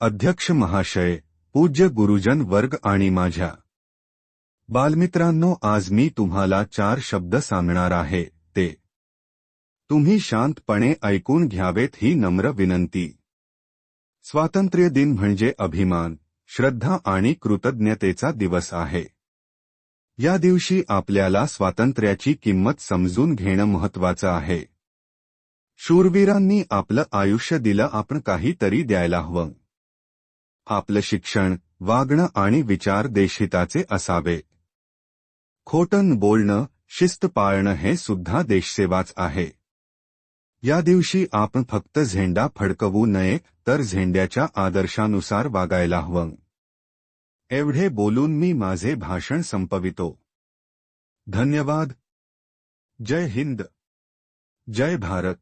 अध्यक्ष महाशय पूज्य गुरुजन वर्ग आणि माझ्या बालमित्रांनो आज मी तुम्हाला चार शब्द सांगणार आहे ते. तुम्ही शांतपणे ऐकून घ्यावेत ही नम्र विनंती. स्वातंत्र्य दिन म्हणजे अभिमान श्रद्धा आणि कृतज्ञतेचा दिवस आहे. या दिवशी आपल्याला स्वातंत्र्याची किंमत समजून घेणं महत्वाचं आहे. शूरवीरांनी आपलं आयुष्य दिलं आपण काहीतरी द्यायला हवं. आपलं शिक्षण वागणं आणि विचार देशहिताचे असावे. खोटन बोलणं शिस्त पाळणं हे सुद्धा देशसेवाच आहे. या दिवशी आपण फक्त झेंडा फडकवू नये तर झेंड्याच्या आदर्शानुसार वागायला हवं. एवढे बोलून मी माझे भाषण संपवितो. धन्यवाद. जय हिंद. जय भारत.